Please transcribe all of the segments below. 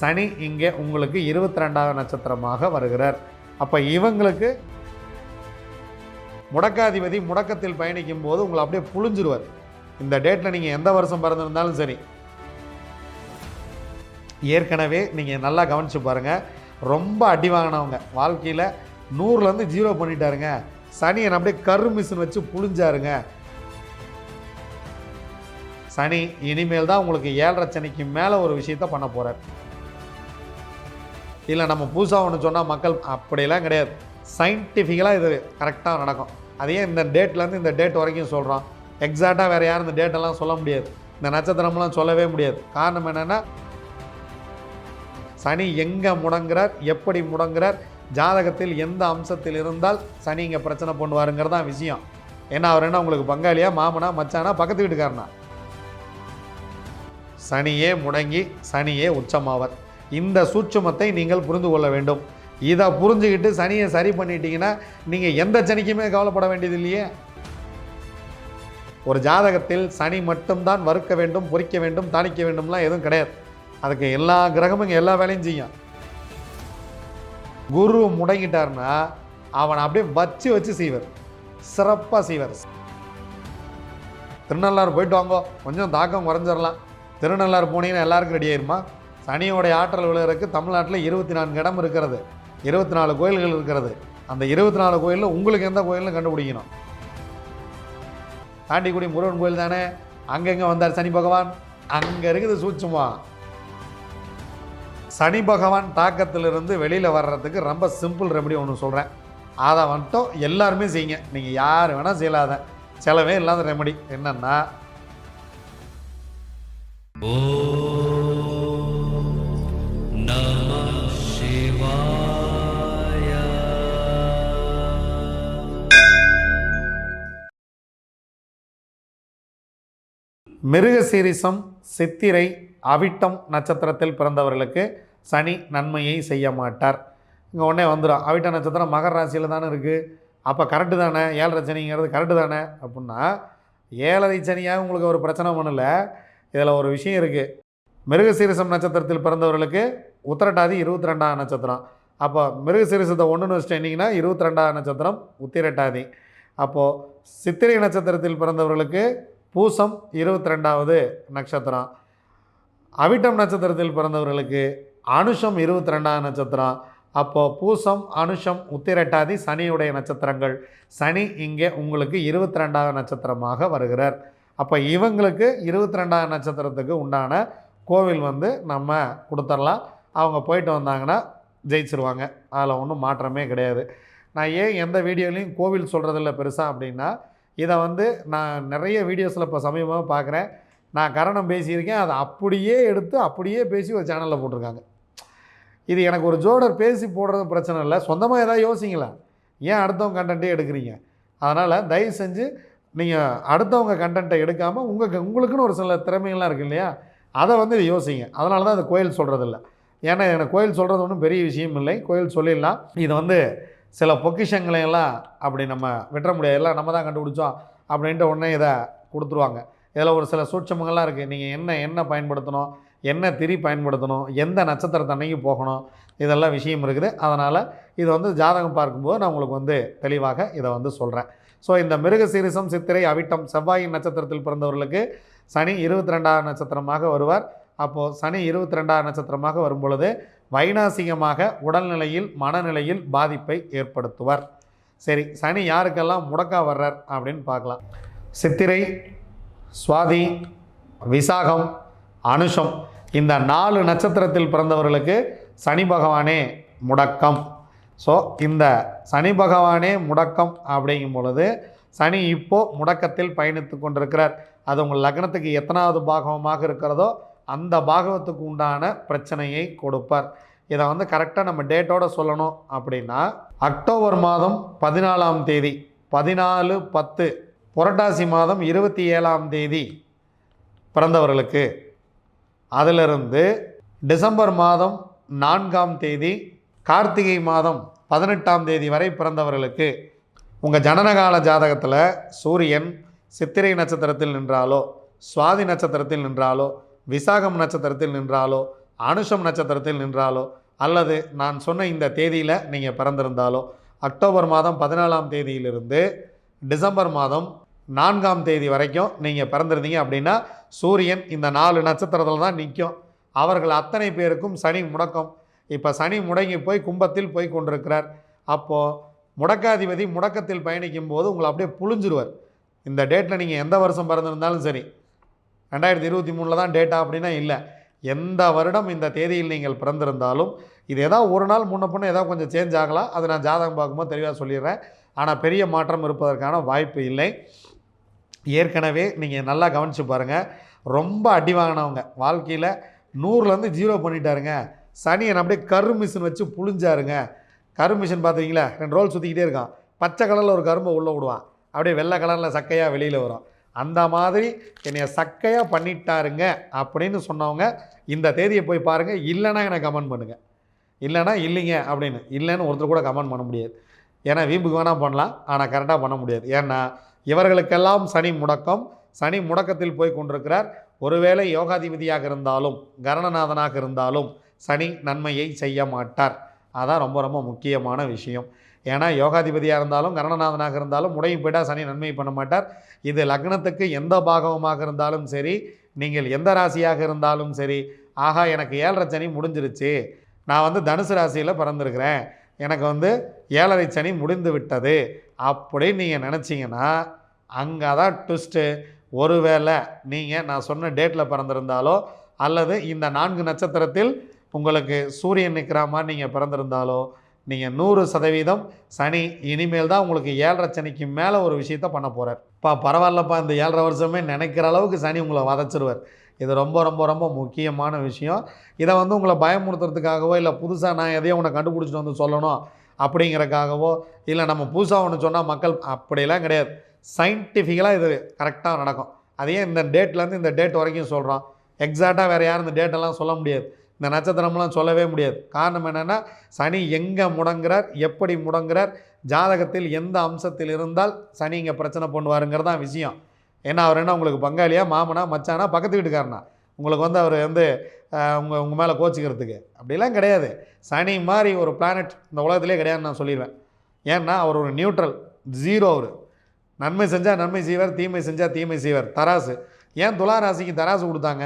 சனி இங்கே உங்களுக்கு இருபத்தி ரெண்டாவது நட்சத்திரமாக வருகிறார். அப்போ இவங்களுக்கு முடக்காதிபதி முடக்கத்தில் பயணிக்கும் போது உங்களை அப்படியே புழிஞ்சிருவார். இந்த டேட்டில் நீங்கள் எந்த வருஷம் பிறந்திருந்தாலும் சரி. ஏற்கனவே நீங்கள் நல்லா கவனிச்சு பாருங்கள் ரொம்ப அடி வாங்கினவங்க. வாழ்க்கையில் நூறுலேருந்து ஜீரோ பண்ணிட்டாருங்க. சனியை அப்படியே கரு மிஷின் வச்சு புழிஞ்சாருங்க. சனி இனிமேல் தான் உங்களுக்கு ஏழரை சனிக்கு மேலே ஒரு விஷயத்த பண்ண போகிறார் இல்லை நம்ம புதுசாக ஒன்று சொன்னால் மக்கள் அப்படியெல்லாம் கிடையாது. சயின்டிஃபிக்கலாக இது கரெக்டாக நடக்கும். அதையே இந்த டேட்லேருந்து இந்த டேட் வரைக்கும் சொல்கிறோம் எக்ஸாக்டாக வேறு யாரும் இந்த டேட்டெல்லாம் சொல்ல முடியாது. இந்த நட்சத்திரம்லாம் சொல்லவே முடியாது. காரணம் என்னென்னா சனி எங்கே முடங்குறார் எப்படி முடங்குறார் ஜாதகத்தில் எந்த அம்சத்தில் இருந்தால் சனி இங்கே பிரச்சனை பண்ணுவாருங்கிறது தான் விஷயம். ஏன்னா அவர் என்ன உங்களுக்கு பங்காளியா மாமனா மச்சானா பக்கத்து வீட்டுக்காரனா? சனியே முடங்கி சனியே உச்சமாவர். இந்த சூட்சமத்தை நீங்கள் புரிந்து கொள்ள வேண்டும். இதை புரிஞ்சுக்கிட்டு சனியை சரி பண்ணிட்டீங்கன்னா நீங்கள் எந்த சனிக்குமே கவலைப்பட வேண்டியது இல்லையே ஒரு ஜாதகத்தில் சனி மட்டும்தான் வறுக்க வேண்டும் பொறிக்க வேண்டும் தாளிக்க வேண்டும்லாம் எதுவும் கிடையாது. அதுக்கு எல்லா கிரகமும் இங்கே எல்லா வேலையும் செய்யும். குரு முடங்கிட்டாருன்னா அவனை அப்படியே வச்சு வச்சு செய்வார். சிறப்பாக செய்வர். திருநள்ளாறு போயிட்டு வாங்கோ. கொஞ்சம் தாக்கம் குறைஞ்சிடலாம் திருநள்ளாறு போனீங்கன்னா எல்லாருக்கும் ரெடி ஆயிருமா? சனியோடைய ஆற்றல் விழுகிறதுக்கு தமிழ்நாட்டில் இருபத்தி நான்கு இடம் இருக்கிறது. இருபத்தி நாலு கோயில்கள் இருக்கிறது. அந்த இருபத்தி நாலு கோயிலில் உங்களுக்கு எந்த கோயில்னு கண்டுபிடிக்கணும். தாண்டிக்குடி முருகன் கோயில் தானே? அங்கங்கே வந்தார் சனி பகவான். அங்கே இருக்குது சூட்சமா. சனி பகவான் தாக்கத்திலிருந்து வெளியில் வர்றதுக்கு ரொம்ப சிம்பிள் ரெமடி ஒன்று சொல்கிறேன் அதை மட்டும் எல்லாருமே செய்யுங்க. நீங்கள் யார் வேணால் செய்யலாத. செலவே இல்லாத ரெமடி என்னென்னா ஓ மிருகசீரிசம் சித்திரை அவிட்டம் நட்சத்திரத்தில் பிறந்தவர்களுக்கு சனி நன்மையை செய்ய மாட்டார். இங்கே உடனே வந்துடும் அவிட்ட நட்சத்திரம் மகர ராசியில் தானே இருக்குது அப்போ கரெக்டு தானே? ஏழரை சனிங்கிறது கரெக்டு தானே? அப்படின்னா ஏழரை சனியாக உங்களுக்கு ஒரு பிரச்சனை பண்ணல இதில் ஒரு விஷயம் இருக்குது மிருகசீரிசம் நட்சத்திரத்தில் பிறந்தவர்களுக்கு உத்திரட்டாதி இருபத்தி ரெண்டாம் நட்சத்திரம். அப்போ மிருகசீரிசத்தை ஒன்றுன்னு வச்சுட்டீங்கன்னா இருபத்தி ரெண்டாம் நட்சத்திரம் உத்திரட்டாதி. அப்போது சித்திரை நட்சத்திரத்தில் பிறந்தவர்களுக்கு பூசம் இருபத்தி ரெண்டாவது நட்சத்திரம். அவிட்டம் நட்சத்திரத்தில் பிறந்தவர்களுக்கு அனுஷம் இருபத்தி ரெண்டாவது நட்சத்திரம். அப்போது பூசம் அனுஷம் உத்திரட்டாதி சனியுடைய நட்சத்திரங்கள். சனி இங்கே உங்களுக்கு இருபத்தி ரெண்டாவது நட்சத்திரமாக வருகிறார். அப்போ இவங்களுக்கு இருபத்தி ரெண்டாவது நட்சத்திரத்துக்கு உண்டான கோவில் வந்து நம்ம கொடுத்துடலாம் அவங்க போயிட்டு வந்தாங்கன்னா ஜெயிச்சிருவாங்க. அதில் ஒன்றும் மாற்றமே கிடையாது. நான் ஏன் எந்த வீடியோலையும் கோவில் சொல்கிறதில்ல பெருசாக அப்படின்னா இதை வந்து நான் நிறைய வீடியோஸில் இப்போ சமீபமாக பார்க்குறேன் நான் கரணம் பேசியிருக்கேன். அதை அப்படியே எடுத்து அப்படியே பேசி ஒரு சேனலில் போட்டிருக்காங்க. இது எனக்கு ஒரு ஜோடர் பேசி போடுறது பிரச்சனை இல்லை. சொந்தமாக எதாவது யோசிங்களேன். ஏன் அடுத்தவங்க கண்டென்ட்டே எடுக்கிறீங்க? அதனால் தயவு செஞ்சு நீங்கள் அடுத்தவங்க கண்டென்ட்டை எடுக்காமல் உங்களுக்கு உங்களுக்குன்னு ஒரு சில திறமைகள்லாம் இருக்கு இல்லையா? அதை வந்து இது யோசிங்க. அதனால தான் அந்த கோயில் சொல்கிறதில்ல ஏன்னா எனக்கு கோயில் சொல்கிறது ஒன்றும் பெரிய விஷயம் இல்லை. கோயில் சொல்லிடலாம். இது வந்து சில பொக்கிஷங்களையெல்லாம் அப்படி நம்ம விட்டுற முடியாது. எல்லாம் நம்ம தான் கண்டுபிடிச்சோம் அப்படின்ட்டு உடனே இதை கொடுத்துருவாங்க. இதில் ஒரு சில சூட்சமங்கள்லாம் இருக்குது நீங்கள் என்ன என்ன பயன்படுத்தணும் என்ன திரி பயன்படுத்தணும் எந்த நட்சத்திரத்தை அன்னைக்கு போகணும் இதெல்லாம் விஷயம் இருக்குது. அதனால் இது வந்து ஜாதகம் பார்க்கும்போது நான் உங்களுக்கு வந்து தெளிவாக இதை வந்து சொல்கிறேன் ஸோ இந்த மிருக சீரிசம் சித்திரை அவிட்டம் செவ்வாயின் நட்சத்திரத்தில் பிறந்தவர்களுக்கு சனி இருபத்தி ரெண்டாவது நட்சத்திரமாக வருவார். அப்போது சனி இருபத்தி ரெண்டாவது நட்சத்திரமாக வரும் பொழுது வைநாசிகமாக உடல்நிலையில் மனநிலையில் பாதிப்பை ஏற்படுத்துவார். சரி சனி யாருக்கெல்லாம் முடக்கா வர்றார் அப்படின்னு பார்க்கலாம். சித்திரை சுவாதி விசாகம் அனுஷம் இந்த நாலு நட்சத்திரத்தில் பிறந்தவர்களுக்கு சனி பகவானே முடக்கம். ஸோ இந்த சனி பகவானே முடக்கம் அப்படிங்கும் பொழுது சனி இப்போது முடக்கத்தில் பயணித்து கொண்டிருக்கிறார். அது உங்கள் லக்னத்துக்கு எத்தனாவது பாகவமாக இருக்கிறதோ அந்த பாகவத்துக்கு உண்டான பிரச்சனையை கொடுப்பார். இதை வந்து கரெக்டாக நம்ம டேட்டோட சொல்லணும் அப்படின்னா அக்டோபர் மாதம் பதினாலாம் தேதி பதினாலு பத்து புரட்டாசி மாதம் இருபத்தி ஏழாம் தேதி பிறந்தவர்களுக்கு. அதிலிருந்து டிசம்பர் மாதம் நான்காம் தேதி கார்த்திகை மாதம் பதினெட்டாம் தேதி வரை பிறந்தவர்களுக்கு உங்கள் ஜனனகால ஜாதகத்தில் சூரியன் சித்திரை நட்சத்திரத்தில் நின்றாலோ சுவாதி நட்சத்திரத்தில் நின்றாலோ விசாகம் நட்சத்திரத்தில் நின்றாலோ அனுஷம் நட்சத்திரத்தில் நின்றாலோ அல்லது நான் சொன்ன இந்த தேதியில் நீங்கள் பிறந்திருந்தாலோ அக்டோபர் மாதம் பதினாலாம் தேதியிலிருந்து டிசம்பர் மாதம் நான்காம் தேதி வரைக்கும் நீங்கள் பிறந்திருந்தீங்க அப்படின்னா சூரியன் இந்த நாலு நட்சத்திரத்தில் தான் நிற்கும் அவர்கள் அத்தனை பேருக்கும் சனி முடக்கம். இப்போ சனி முடங்கி போய் கும்பத்தில் போய் கொண்டிருக்கிறார். அப்போது முடக்காதிபதி முடக்கத்தில் பயணிக்கும் போது உங்களை அப்படியே புழிஞ்சிருவார். இந்த டேட்டில் நீங்கள் எந்த வருஷம் பிறந்திருந்தாலும் சரி. ரெண்டாயிரத்தி இருபத்தி மூணில் தான் டேட்டா அப்படின்னா இல்லை. எந்த வருடம் இந்த தேதியில் நீங்கள் பிறந்திருந்தாலும் இது ஏதாவது ஒரு நாள் முன்ன பின்ன ஏதாவது கொஞ்சம் சேஞ்ச் ஆகலாம். அது நான் ஜாதகம் பார்க்கும்போது தெளிவாக சொல்லிடுறேன். ஆனால் பெரிய மாற்றம் இருப்பதற்கான வாய்ப்பு இல்லை. ஏற்கனவே நீங்கள் நல்லா கவனித்து பாருங்கள் ரொம்ப அடி வாங்கினவங்க. வாழ்க்கையில் நூறுலேருந்து ஜீரோ பண்ணிட்டாருங்க. சனியை அப்படியே கரு மிஷின் வச்சு புழிஞ்சாருங்க. கரு மிஷின் பார்த்துருக்கீங்களா? ரெண்டு ரோல் சுற்றிக்கிட்டே இருக்கான். பச்சை கலரில் ஒரு கரும்பை உள்ளே விடுவான். அப்படியே வெள்ளை கலரில் சக்கையாக வெளியில் வரும். அந்த மாதிரி என்னைய சக்கையாக பண்ணிட்டாருங்க அப்படின்னு சொன்னவங்க இந்த தேதியை போய் பாருங்கள் இல்லைன்னா எனக்கு கமெண்ட் பண்ணுங்கள் இல்லைன்னா இல்லைங்க அப்படின்னு. இல்லைன்னு ஒருத்தர் கூட கமெண்ட் பண்ண முடியாது. ஏன்னா வீம்புக்கு வேணால் பண்ணலாம். ஆனால் கரெக்டாக பண்ண முடியாது. ஏன்னா இவர்களுக்கெல்லாம் சனி முடக்கம். சனி முடக்கத்தில் போய் கொண்டிருக்கிறார். ஒருவேளை யோகாதிபதியாக இருந்தாலும் கரணநாதனாக இருந்தாலும் சனி நன்மையை செய்ய மாட்டார். அதான் ரொம்ப ரொம்ப முக்கியமான விஷயம். ஏன்னா யோகாதிபதியாக இருந்தாலும் கரணநாதனாக இருந்தாலும் முடையும் போயிட்டா சனி நன்மை பண்ண மாட்டார். இது லக்னத்துக்கு எந்த பாகவமாக இருந்தாலும் சரி நீங்கள் எந்த ராசியாக இருந்தாலும் சரி ஆகா எனக்கு ஏழரை சனி முடிஞ்சிருச்சு. நான் வந்து தனுசு ராசியில் பிறந்திருக்கிறேன். எனக்கு வந்து ஏழரை சனி முடிந்து விட்டது. அப்படின்னு நீங்கள் நினச்சிங்கன்னா அங்கே தான் ட்விஸ்ட்டு ஒருவேளை நீங்கள் நான் சொன்ன டேட்டில் பிறந்திருந்தாலோ அல்லது இந்த நான்கு நட்சத்திரத்தில் உங்களுக்கு சூரியன் நிற்கிற மாதிரி நீங்கள் பிறந்திருந்தாலோ நீங்கள் நூறு சதவீதம் சனி இனிமேல் தான் உங்களுக்கு ஏழரை சனிக்கு மேலே ஒரு விஷயத்த பண்ண போகிறார் இப்போ பரவாயில்லப்பா இந்த ஏழரை வருஷமே நினைக்கிற அளவுக்கு சனி உங்களை வதச்சிருவார். இது ரொம்ப ரொம்ப ரொம்ப முக்கியமான விஷயம். இதை வந்து உங்களை பயமுறுத்துறதுக்காகவோ இல்லை புதுசாக நான் எதையோ உன்னை கண்டுபிடிச்சிட்டு வந்து சொல்லணும் அப்படிங்கிறக்காகவோ இல்லை நம்ம புதுசாக ஒன்று சொன்னால் மக்கள் அப்படிலாம் கிடையாது. சயின்டிஃபிக்கலாக இது கரெக்டாக நடக்கும். அதையே இந்த டேட்லேருந்து இந்த டேட் வரைக்கும் சொல்கிறோம் எக்ஸாக்டாக வேறு யாரும் இந்த டேட்டெல்லாம் சொல்ல முடியாது. இந்த நட்சத்திரம்லாம் சொல்லவே முடியாது. காரணம் என்னென்னா சனி எங்கே முடங்குறார் எப்படி முடங்குறார் ஜாதகத்தில் எந்த அம்சத்தில் இருந்தால் சனி இங்கே பிரச்சனை பண்ணுவாருங்கிறது தான் விஷயம். ஏன்னா அவர் என்ன உங்களுக்கு பங்காளியா மாமனா மச்சானா பக்கத்து வீட்டுக்காரனா? உங்களுக்கு வந்து அவர் வந்து உங்கள் உங்கள் மேலே கோச்சிக்கிறதுக்கு. அப்படிலாம் கிடையாது. சனி மாதிரி ஒரு பிளானட் இந்த உலகத்திலே கிடையாதுன்னு நான் சொல்லிடுவேன். ஏன்னா அவர் ஒரு நியூட்ரல் ஜீரோ அவர். நன்மை செஞ்சால் நன்மை செய்வார் தீமை செஞ்சால் தீமை செய்வார். தராசு. ஏன் துலா ராசிக்கு தராசு கொடுத்தாங்க?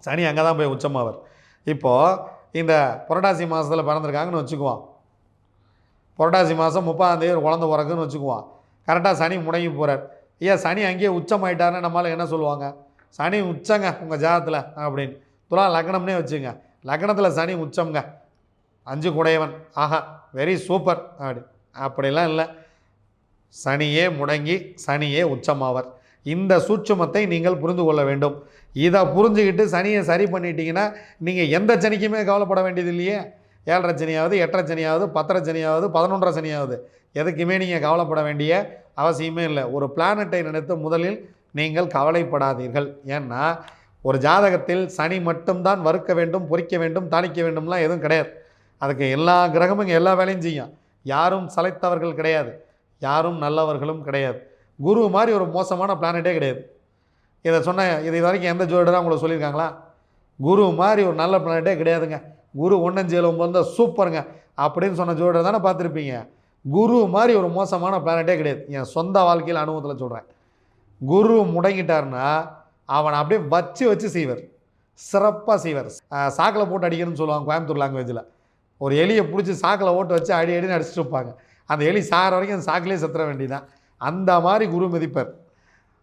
சனி அங்கே தான் போய் உச்சமாவர் இப்போது இந்த புரட்டாசி மாதத்தில் பிறந்திருக்காங்கன்னு வச்சுக்குவோம் புரட்டாசி மாதம் முப்பதாந்தேதி ஒரு குழந்தை பிறக்குன்னு வச்சுக்குவோம் கரெக்டாக சனி முடங்கி போகிறார் ஏன் சனி அங்கேயே உச்சமாயிட்டாருன்னு நம்மளால் என்ன சொல்லுவாங்க? சனி உச்சங்க உங்கள் ஜாதத்தில் அப்படின்னு. துலா லக்னம்னே வச்சுங்க. லக்னத்தில் சனி உச்சம்ங்க. அஞ்சு குடையவன். ஆஹா வெரி சூப்பர் அப்படி. அப்படிலாம் இல்லை. சனியே முடங்கி சனியே உச்சமாவர். இந்த சூட்சுமத்தை நீங்கள் புரிந்து கொள்ள வேண்டும். இதை புரிஞ்சுக்கிட்டு சனியை சரி பண்ணிட்டீங்கன்னா நீங்கள் எந்த சனிக்குமே கவலைப்பட வேண்டியது இல்லையே. ஏழரை சனியாவது எட்டரை சனியாவது பத்தரை சனியாவது பதினொன்றரை சனியாவது. எதுக்குமே நீங்கள் கவலைப்பட வேண்டிய அவசியமே இல்லை. ஒரு பிளானட்டை நினைத்து முதலில் நீங்கள் கவலைப்படாதீர்கள். ஏன்னா ஒரு ஜாதகத்தில் சனி மட்டும்தான் வறுக்க வேண்டும் பொறிக்க வேண்டும் தாளிக்க வேண்டும்லாம் எதுவும் கிடையாது. அதுக்கு எல்லா கிரகமும் எல்லா வேலையும் செய்யும். யாரும் சளைத்தவர்கள் கிடையாது. யாரும் நல்லவர்களும் கிடையாது. குரு மாதிரி ஒரு மோசமான பிளானட்டே கிடையாது. இதை சொன்ன இது வரைக்கும் எந்த ஜோடராக உங்களுக்கு சொல்லியிருக்காங்களா? குரு மாதிரி ஒரு நல்ல பிளானட்டே கிடையாதுங்க. குரு ஒன்னஞ்சேழு ஒம்பது சூப்பருங்க அப்படின்னு சொன்ன ஜோதிடர் தானே பார்த்துருப்பீங்க. குரு மாதிரி ஒரு மோசமான பிளானட்டே கிடையாது. என் சொந்த வாழ்க்கையில் அனுபவத்தில் சொல்கிறேன் குரு முடங்கிட்டாருன்னா அவனை அப்படியே வச்சு வச்சு செய்வர். சிறப்பாக செய்வார். சாக்கில் போட்டு அடிக்கணும்னு சொல்லுவாங்க கோயம்புத்தூர் லாங்குவேஜில் ஒரு எலியை பிடிச்சி சாக்கில் ஓட்டு வச்சு அடி அடின்னு அடிச்சுட்டு இருப்பாங்க. அந்த எலி சாகிற வரைக்கும் அந்த சாக்கிலே செத்துற வேண்டியதான் அந்த மாதிரி குரு மிதிப்பார்.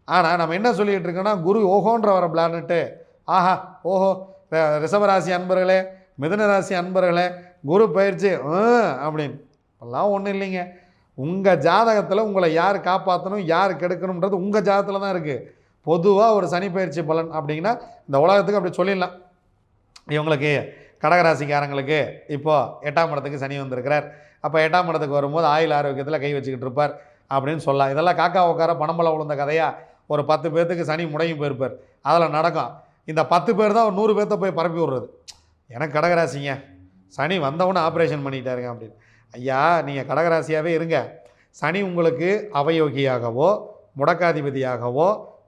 ஆனால் நம்ம என்ன சொல்லிகிட்டு இருக்கோன்னா குரு ஓஹோன்ற வர பிளானட்டு ஆஹா ஓஹோ ர- ரிஷபராசி அன்பர்களே மிதுன ராசி அன்பர்களே குரு பயிற்சி ஆ, அப்படின்னு. எல்லாம் ஒன்றும் இல்லைங்க. உங்கள் ஜாதகத்தில் உங்களை யார் காப்பாற்றணும் யார் கெடுக்கணுன்றது உங்கள் ஜாதகத்தில் தான் இருக்குது பொதுவாக ஒரு சனி பயிற்சி பலன் அப்படிங்கன்னா இந்த உலகத்துக்கு அப்படி சொல்லிடலாம். இவங்களுக்கு கடகராசிக்காரங்களுக்கு இப்போது எட்டாம் இடத்துக்கு சனி வந்திருக்கிறார். அப்போ எட்டாம் இடத்துக்கு வரும்போது ஆயுள் ஆரோக்கியத்தில் கை வச்சுக்கிட்டு இருப்பார். அப்படின்னு சொல்லலாம். இதெல்லாம் காக்கா உட்கார பணம்பலம் விழுந்த கதையாக ஒரு பத்து பேர்த்துக்கு சனி முடையும் போயிருப்பார். அதில் நடக்கும். இந்த பத்து பேர் தான் ஒரு நூறு பேர்த்த போய் பரப்பி விடுறது. எனக்கு கடகராசிங்க. சனி வந்தவொடனே ஆப்ரேஷன் பண்ணிட்டாருங்க அப்படின்னு. ஐயா நீங்கள் கடகராசியாகவே இருங்க. சனி உங்களுக்கு அவயோகியாகவோ முடக்காதிபதியாகவோ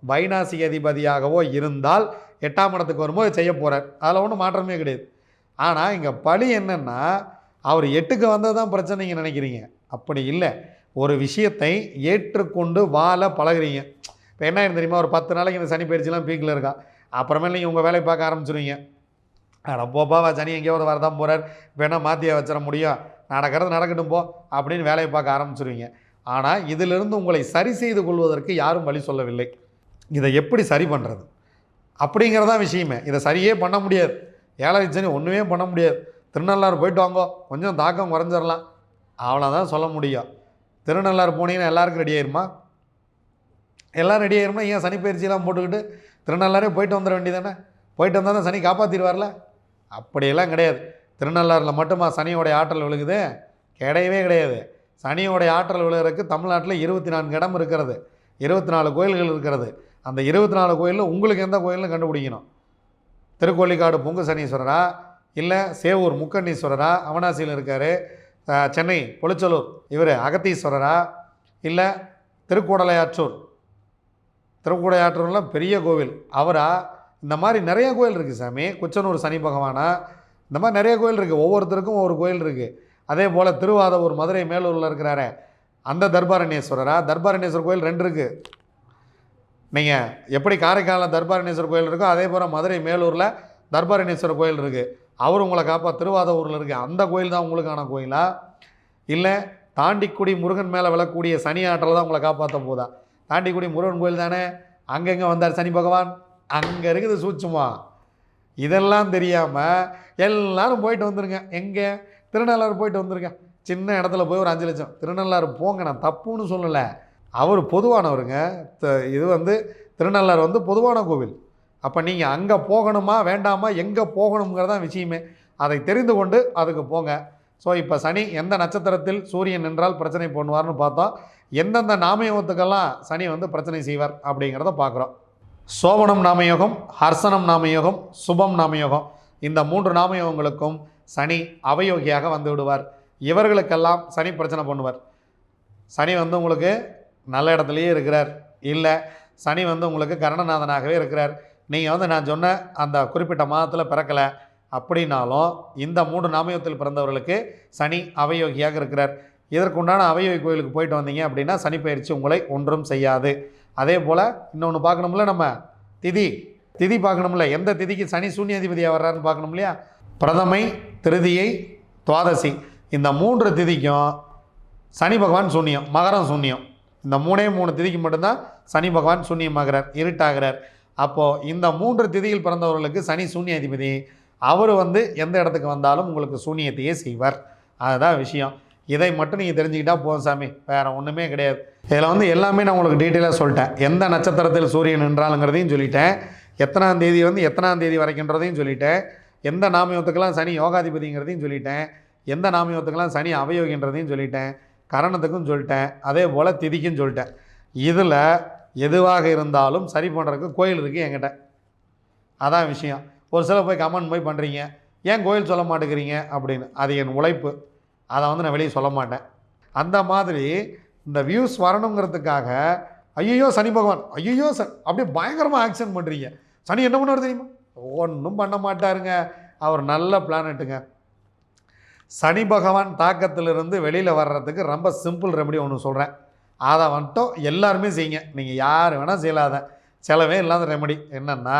வைநாசிக அதிபதியாகவோ இருந்தால் எட்டாம் இடத்துக்கு வரும்போது செய்ய போகிறார் அதில் ஒன்றும் மாற்றமே கிடையாது. ஆனால் இங்கே பழி என்னென்னா அவர் எட்டுக்கு வந்தது தான் பிரச்சனைங்க நினைக்கிறீங்க. அப்படி இல்லை. ஒரு விஷயத்தை ஏற்றுக்கொண்டு வாழ பழகுறீங்க. இப்போ என்ன ஆயிடும் தெரியுமா? ஒரு பத்து நாளைக்கு இந்த சனி பயிற்சிலாம் பீக்கில் இருக்கான் அப்புறமே நீங்கள் உங்கள் வேலையை பார்க்க ஆரம்பிச்சிருவீங்க. ஆனால் போப்பாவா சனி எங்கேயாவது வரதான் போகிறார் வேணால் மாற்றிய வச்சிட முடியும். நடக்கிறது நடக்கட்டும் போ அப்படின்னு வேலையை பார்க்க ஆரம்பிச்சிருவீங்க. ஆனால் இதிலிருந்து உங்களை சரி செய்து கொள்வதற்கு யாரும் வழி சொல்லவில்லை. இதை எப்படி சரி பண்ணுறது அப்படிங்கிறதான் விஷயமே. இதை சரியே பண்ண முடியாது. ஏழரை சனி ஒன்றுமே பண்ண முடியாது. திருநள்ளாறு போயிட்டு வாங்கோ. கொஞ்சம் தாக்கம் குறைஞ்சிடலாம் அவ்வளோதான் சொல்ல முடியும். திருநள்ளாறு போனீங்கன்னா எல்லாருக்கும் ரெடி ஆயிருமா? எல்லாம் ரெடி ஆயிருமா ஏன் சனி பயிற்சியெல்லாம் போட்டுக்கிட்டு திருநள்ளாரே போயிட்டு வந்துட வேண்டியதானே போயிட்டு வந்தால் தான் சனி காப்பாற்றிடுவார்ல அப்படியெல்லாம் கிடையாது. திருநள்ளாறில் மட்டுமா சனியோடைய ஆற்றல் விழுகுது? கிடையவே கிடையாது. சனியோடைய ஆற்றல் விழுகிறதுக்கு தமிழ்நாட்டில் இருபத்தி நான்கு இடம் இருக்கிறது. இருபத்தி நாலு கோயில்கள் இருக்கிறது. அந்த இருபத்தி நாலு கோயிலில் உங்களுக்கு எந்த கோயிலும் கண்டுபிடிக்கணும்? திருக்கோழிக்காடு பொங்கு சனீஸ்வரரா இல்லை சேவூர் முக்கண்ணீஸ்வரரா அவனாசியில் இருக்கார். சென்னை பொலிச்சலூர். இவர் அகத்தீஸ்வரரா? இல்லை திருக்கூடலையாற்றூர். திருக்கூடையாற்றூர்லாம் பெரிய கோவில். அவரா? இந்த மாதிரி நிறைய கோயில் இருக்குது சாமி. குச்சனூர் சனி பகவானா? இந்த மாதிரி நிறைய கோயில் இருக்குது ஒவ்வொருத்தருக்கும் ஒவ்வொரு கோயில் இருக்குது அதே போல் திருவாதவூர் மதுரை மேலூரில் இருக்கிறாரே அந்த தர்பாரண்யேஸ்வரரா? தர்பாரண்யேஸ்வரர் கோயில் ரெண்டு இருக்குது நீங்கள் எப்படி காரைக்காலில் தர்பாரண்யேஸ்வரர் கோயில் இருக்கோ அதே போல் மதுரை மேலூரில் தர்பாரண்யேஸ்வரர் கோயில் இருக்குது அவர் உங்களை காப்பா திருவாதவூரில் இருக்குது அந்த கோயில் தான் உங்களுக்கான கோயிலா? இல்லை தாண்டிக்குடி முருகன் மேலே விழக்கூடிய சனி ஆற்றல் தான் உங்களை காப்பாற்ற போதா? தாண்டிக்குடி முருகன் கோயில் தானே? அங்கங்கே வந்தார் சனி பகவான்? அங்கே இருக்குது சூட்சுமா. இதெல்லாம் தெரியாமல் எல்லாரும் போயிட்டு வந்துருங்க. எங்கே? திருநள்ளாறு போயிட்டு வந்துருங்க. சின்ன இடத்துல போய் ஒரு அஞ்சு லட்சம். திருநள்ளாறு போங்க நான் தப்புன்னு சொல்லலை. அவர் பொதுவானவருங்க. த- இது வந்து திருநள்ளாறு வந்து பொதுவான கோவில். அப்போ நீங்கள் அங்கே போகணுமா வேண்டாமா எங்கே போகணுங்கிறதான் விஷயமே. அதை தெரிந்து கொண்டு அதுக்கு போங்க. ஸோ இப்போ சனி எந்த நட்சத்திரத்தில் சூரியன் நின்றால் பிரச்சனை பண்ணுவார்னு பார்த்தோம் எந்தெந்த நாமயோகத்துக்கெல்லாம் சனி வந்து பிரச்சனை செய்வார் அப்படிங்கிறத பார்க்குறோம். சோபனம் நாமயோகம் ஹர்சனம் நாமயோகம் சுபம் நாமயோகம் இந்த மூன்று நாமயோகங்களுக்கும் சனி அவயோகியாக வந்து விடுவார். இவர்களுக்கெல்லாம் சனி பிரச்சனை பண்ணுவார். சனி வந்து உங்களுக்கு நல்ல இடத்துலையே இருக்கிறார். இல்லை சனி வந்து உங்களுக்கு கரணநாதனாகவே இருக்கிறார். நீங்கள் வந்து நான் சொன்ன அந்த குறிப்பிட்ட மாதத்தில் பிறக்கலை அப்படின்னாலும் இந்த மூன்று நாமயத்தில் பிறந்தவர்களுக்கு சனி அவயோகியாக இருக்கிறார். இதற்குண்டான அவயோகி கோயிலுக்கு போயிட்டு வந்தீங்க அப்படின்னா சனி பயிற்சி உங்களை ஒன்றும் செய்யாது. அதே போல் இன்னொன்று பார்க்கணும்ல நம்ம திதி. திதி பார்க்கணும்ல. எந்த திதிக்கு சனி சூன்யாதிபதியாக வர்றாருன்னு பார்க்கணும் இல்லையா? பிரதமை திருதியை துவாதசி. இந்த மூன்று திதிக்கும் சனி பகவான் சூன்யம் மகரம் சூன்யம். இந்த மூணே மூணு திதிக்கு மட்டும்தான் சனி பகவான் சூன்யமாகிறார் இருட்டாகிறார். அப்போது இந்த மூன்று திதியில் பிறந்தவர்களுக்கு சனி சூன்யாதிபதி அவர் வந்து எந்த இடத்துக்கு வந்தாலும் உங்களுக்கு சூன்யத்தையே செய்வார். அதுதான் விஷயம். இதை மட்டும் நீங்கள் தெரிஞ்சுக்கிட்டால் போதும் சாமி. வேறு ஒன்றுமே கிடையாது. இதில் வந்து எல்லாமே நான் உங்களுக்கு டீட்டெயிலாக சொல்லிட்டேன். எந்த நட்சத்திரத்தில் சூரியன் நின்றாலுங்கிறதையும் சொல்லிட்டேன். எத்தனாம் தேதி வந்து எத்தனாம் தேதி வரைக்கின்றதையும் சொல்லிட்டேன். எந்த நாமயத்துக்கெல்லாம் சனி யோகாதிபதிங்கிறதையும் சொல்லிட்டேன். எந்த நாமயத்துக்கெல்லாம் சனி அவயோகின்றதையும் சொல்லிட்டேன். கரணத்துக்கும் சொல்லிட்டேன். அதே போல் திதிக்கும் சொல்லிட்டேன். இதில் எதுவாக இருந்தாலும் சரி பண்ணுறதுக்கு கோயில் இருக்குது என்கிட்ட. அதான் விஷயம். ஒரு சிலர் போய் கமெண்ட் போய் பண்ணுறீங்க ஏன் கோயில் சொல்ல மாட்டேங்கிறீங்க? அப்படின்னு. அது என் உழைப்பு. அதை வந்து நான் வெளியே சொல்ல மாட்டேன். அந்த மாதிரி இந்த வியூஸ் வரணுங்கிறதுக்காக ஐயோ சனி பகவான். ஐயோ ச அப்படியே பயங்கரமாக ஆக்ஷன் பண்ணுறீங்க சனி என்ன பண்ணுவார் தெரியுமா? ஒன்றும் பண்ண மாட்டாருங்க. அவர் நல்ல பிளானட்டுங்க சனி பகவான் தாக்கத்திலிருந்து வெளியில் வர்றதுக்கு ரொம்ப சிம்பிள் ரெமடி ஒன்று சொல்கிறேன் அதை வந்துட்டும் எல்லாருமே செய்யுங்க. நீங்கள் யார் வேணால் செய்யலாத. செலவே இல்லாத ரெமடி என்னென்னா